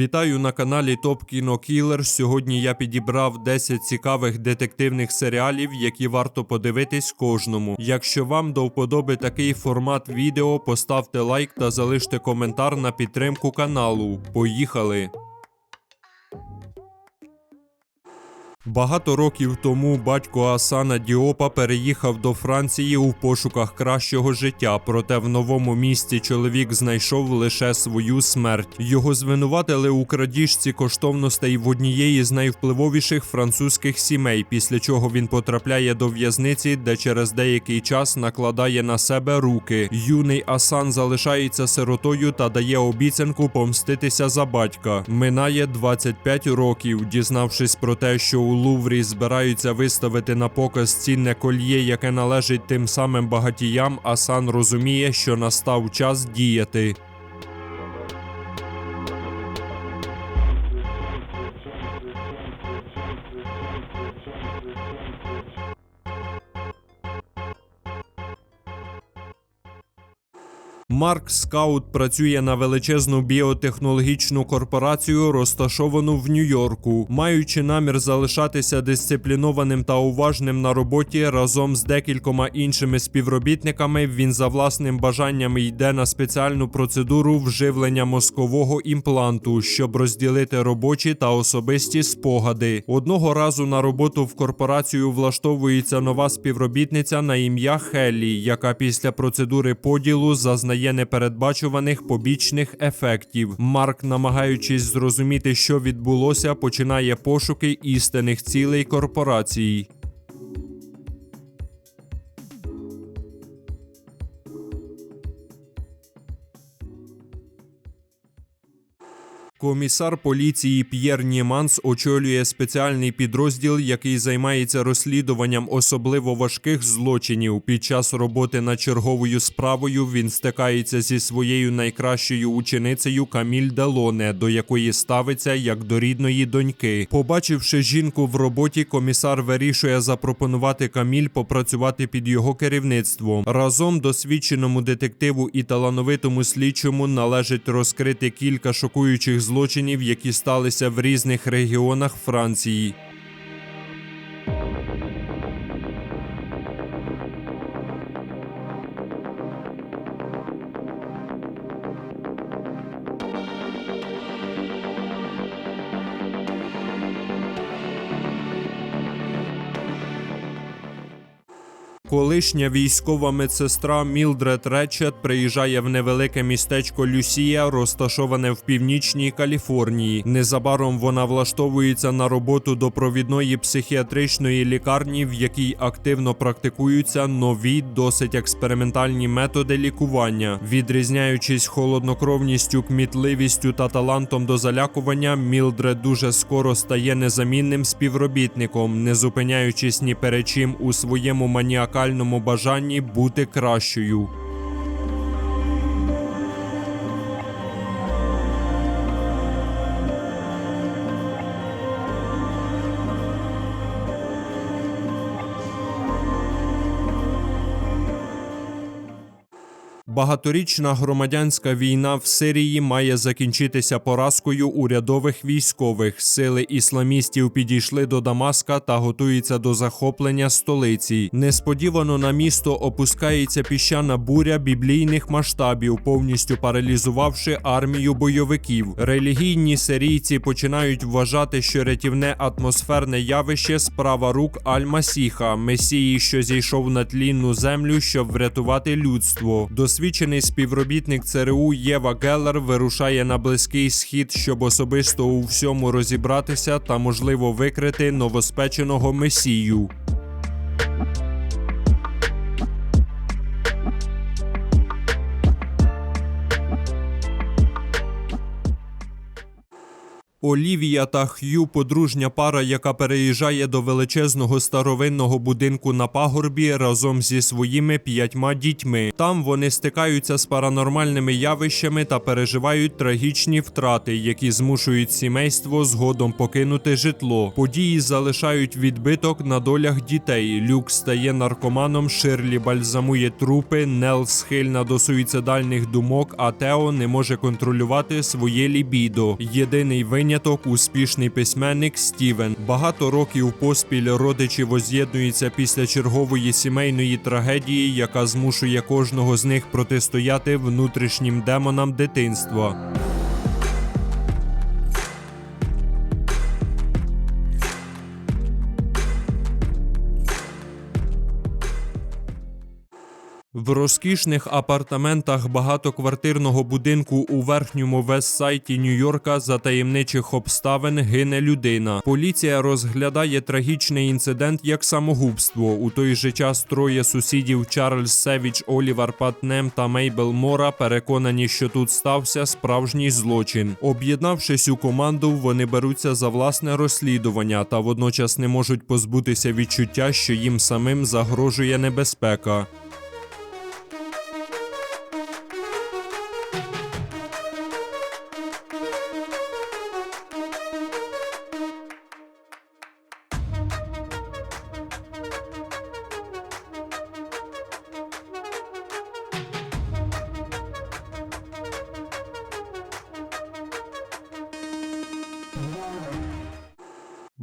Вітаю на каналі Топ Кіно Кілер. Сьогодні я підібрав 10 цікавих детективних серіалів, які варто подивитись кожному. Якщо вам до вподоби такий формат відео, поставте лайк та залиште коментар на підтримку каналу. Поїхали! Багато років тому батько Асана Діопа переїхав до Франції у пошуках кращого життя, проте в новому місті чоловік знайшов лише свою смерть. Його звинуватили у крадіжці коштовностей в однієї з найвпливовіших французьких сімей, після чого він потрапляє до в'язниці, де через деякий час накладає на себе руки. Юний Асан залишається сиротою та дає обіцянку помститися за батька. Минає 25 років, дізнавшись про те, що у Луврі збираються виставити на показ цінне кольє, яке належить тим самим багатіям, Асан розуміє, що настав час діяти. Марк Скаут працює на величезну біотехнологічну корпорацію, розташовану в Нью-Йорку. Маючи намір залишатися дисциплінованим та уважним на роботі разом з декількома іншими співробітниками, він за власним бажанням йде на спеціальну процедуру вживлення мозкового імпланту, щоб розділити робочі та особисті спогади. Одного разу на роботу в корпорацію влаштовується нова співробітниця на ім'я Хеллі, яка після процедури поділу зазнає непередбачуваних побічних ефектів. Марк, намагаючись зрозуміти, що відбулося, починає пошуки істинних цілей корпорації. Комісар поліції П'єр Німанс очолює спеціальний підрозділ, який займається розслідуванням особливо важких злочинів. Під час роботи над черговою справою він стикається зі своєю найкращою ученицею Каміль Делоне, до якої ставиться як до рідної доньки. Побачивши жінку в роботі, комісар вирішує запропонувати Каміль попрацювати під його керівництвом. Разом досвідченому детективу і талановитому слідчому належить розкрити кілька шокуючих злочинів, які сталися в різних регіонах Франції. Колишня військова медсестра Мілдред Речет приїжджає в невелике містечко Люсія, розташоване в північній Каліфорнії. Незабаром вона влаштовується на роботу до провідної психіатричної лікарні, в якій активно практикуються нові, досить експериментальні методи лікування. Відрізняючись холоднокровністю, кмітливістю та талантом до залякування, Мілдред дуже скоро стає незамінним співробітником, не зупиняючись ні перед чим у своєму маніакальному бажанні бути кращою. Багаторічна громадянська війна в Сирії має закінчитися поразкою урядових військових. Сили ісламістів підійшли до Дамаска та готуються до захоплення столиці. Несподівано на місто опускається піщана буря біблійних масштабів, повністю паралізувавши армію бойовиків. Релігійні сирійці починають вважати, що рятівне атмосферне явище справа рук Аль-Масіха, месії, що зійшов на тлінну землю, щоб врятувати людство. Досвідчений співробітник ЦРУ Єва Геллер вирушає на близький схід, щоб особисто у всьому розібратися та, можливо, викрити новоспеченого месію. Олівія та Х'ю подружня пара, яка переїжджає до величезного старовинного будинку на пагорбі разом зі своїми п'ятьма дітьми. Там вони стикаються з паранормальними явищами та переживають трагічні втрати, які змушують сімейство згодом покинути житло. Події залишають відбиток на долях дітей. Люк стає наркоманом, Ширлі бальзамує трупи, Нел схильна до суїцидальних думок, а Тео не може контролювати своє лібідо. Єдиний виняток успішний письменник Стівен. Багато років поспіль родичі воз'єднуються після чергової сімейної трагедії, яка змушує кожного з них протистояти внутрішнім демонам дитинства. В розкішних апартаментах багатоквартирного будинку у верхньому Вестсайті Нью-Йорка за таємничих обставин гине людина. Поліція розглядає трагічний інцидент як самогубство. У той же час троє сусідів Чарльз Севіч, Олівар Патнем та Мейбел Мора переконані, що тут стався справжній злочин. Об'єднавшись у команду, вони беруться за власне розслідування та водночас не можуть позбутися відчуття, що їм самим загрожує небезпека.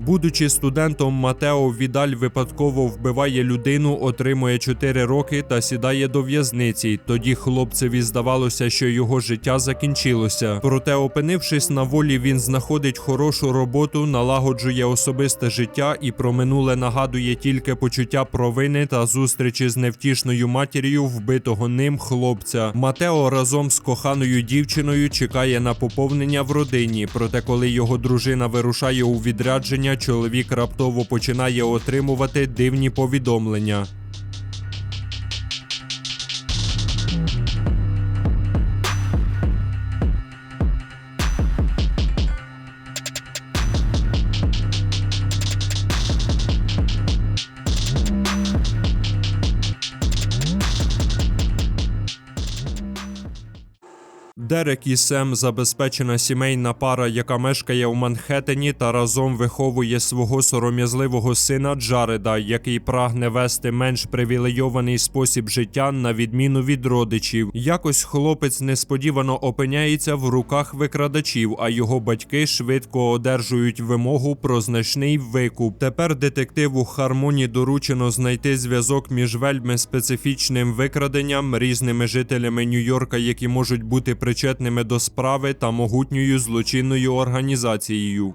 Будучи студентом, Матео Відаль випадково вбиває людину, отримує 4 роки та сідає до в'язниці. Тоді хлопцеві здавалося, що його життя закінчилося. Проте, опинившись на волі, він знаходить хорошу роботу, налагоджує особисте життя і про минуле нагадує тільки почуття провини та зустрічі з невтішною матір'ю вбитого ним хлопця. Матео разом з коханою дівчиною чекає на поповнення в родині. Проте, коли його дружина вирушає у відрядження, чоловік раптово починає отримувати дивні повідомлення. Дерек і Сем забезпечена сімейна пара, яка мешкає в Манхеттені та разом виховує свого сором'язливого сина Джареда, який прагне вести менш привілейований спосіб життя на відміну від родичів. Якось хлопець несподівано опиняється в руках викрадачів, а його батьки швидко одержують вимогу про значний викуп. Тепер детективу Хармоні доручено знайти зв'язок між вельми специфічним викраденням, різними жителями Нью-Йорка, які можуть бути причетними до справи та могутньою злочинною організацією.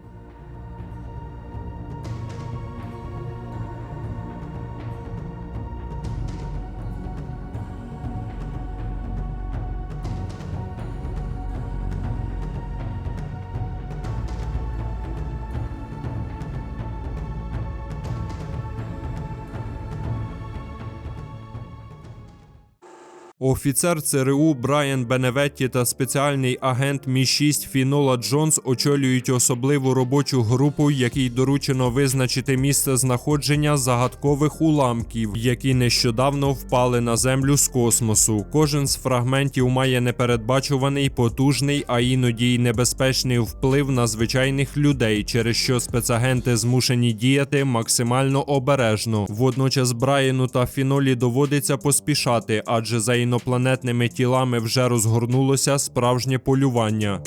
Офіцер ЦРУ Брайан Беневетті та спеціальний агент Мі-6 Фінола Джонс очолюють особливу робочу групу, якій доручено визначити місце знаходження загадкових уламків, які нещодавно впали на землю з космосу. Кожен з фрагментів має непередбачуваний, потужний, а іноді й небезпечний вплив на звичайних людей, через що спецагенти змушені діяти максимально обережно. Водночас Брайану та Фінолі доводиться поспішати, адже за інопланетними тілами вже розгорнулося справжнє полювання.